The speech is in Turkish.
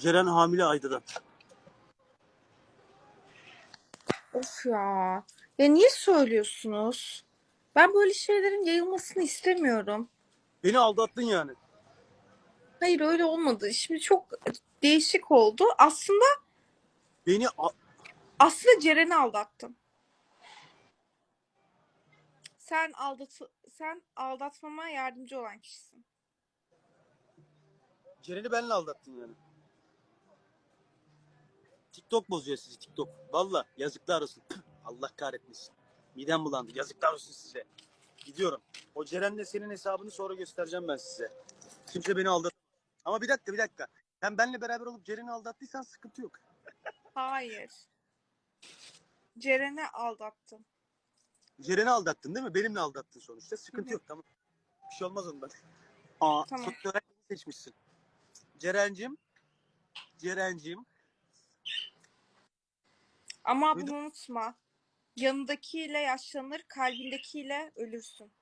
Ceren hamile Ayda'dan. Of ya. Ya niye söylüyorsunuz? Ben böyle şeylerin yayılmasını istemiyorum. Beni aldattın yani. Hayır öyle olmadı. Şimdi çok değişik oldu. Aslında Beni a- aslında Ceren'i aldattım. Sen aldat sen aldatmama yardımcı olan kişisin. Ceren'i benle aldattın yani. TikTok bozuyor sizi TikTok. Valla yazıklar olsun. Allah kahretmesin. Midem bulandı. Yazıklar olsun size. Gidiyorum. O Ceren'le senin hesabını sonra göstereceğim ben size. Kimse beni aldat. Ama bir dakika bir dakika. Sen benle beraber olup Ceren'i aldattıysan sıkıntı yok. Hayır. Ceren'i aldattım. Ceren'i aldattın değil mi? Benimle aldattın sonuçta. Sıkıntı Hı hı. yok tamam. Bir şey olmaz ondan. Aa, Tamam. tamam. seçmişsin. Ceren'cim. Ceren'cim. Ama bunu unutma. Yanındakiyle yaşlanır, kalbindekiyle ölürsün.